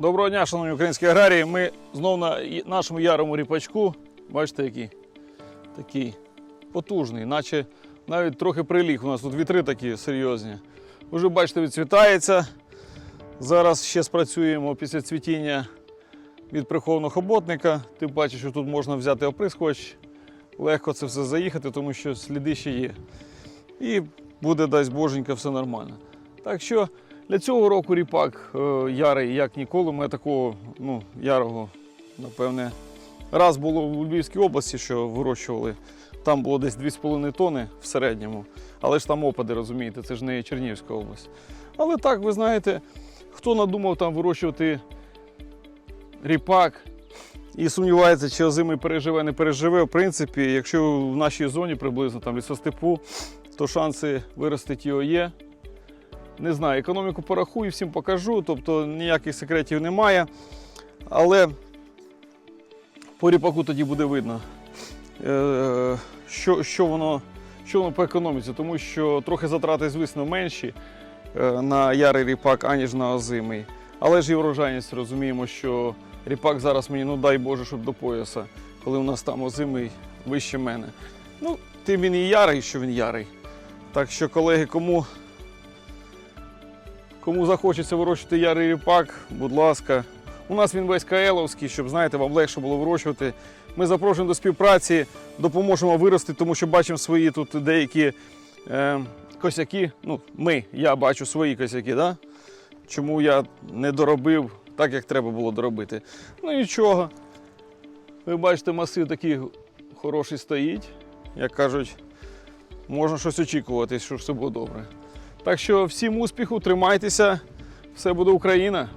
Доброго дня, шановні українські аграрії. Ми знову на нашому ярому ріпачку. Бачите, який такий потужний, наче навіть трохи приліг. У нас тут вітри такі серйозні. Уже бачите, відцвітається. Зараз ще спрацюємо після цвітіння від прихованого хоботника. Ти бачиш, що тут можна взяти оприскувач, легко це все заїхати, тому що сліди ще є. І буде, дасть боженька, все нормально. Так що для цього року ріпак е, ярий, як ніколи. Ми такого ну, ярого, напевне, раз було у Львівській області, що вирощували. Там було десь 2,5 тони в середньому. Але ж там опади, розумієте, це ж не Чернігівська область. Але так, ви знаєте, хто надумав там вирощувати ріпак і сумнівається, чи озимий переживе, не переживе. В принципі, якщо в нашій зоні приблизно там лісостепу, то шанси виростити його є. Не знаю, економіку порахую, всім покажу, тобто ніяких секретів немає. Але по ріпаку тоді буде видно, е, що, що, воно, що воно по економіці, тому що трохи затрати, звісно, менші е, на ярий ріпак, аніж на озимий. Але ж і врожайність розуміємо, що ріпак зараз мені, ну дай Боже, щоб до пояса, коли у нас там озимий вище мене. Ну, тим він і ярий, що він ярий. Так що, колеги, кому Кому захочеться вирощувати ярий ріпак, будь ласка. У нас він весь КЛовський, щоб знаєте, вам легше було вирощувати. Ми запрошуємо до співпраці, допоможемо вирости, тому що бачимо свої тут деякі е, косяки. Ну, ми, я бачу свої косяки, да? чому я не доробив так, як треба було доробити. Ну нічого. Ви бачите, масив такий хороший стоїть. Як кажуть, можна щось очікувати, що все буде добре. Так що всім успіху, тримайтеся, все буде Україна.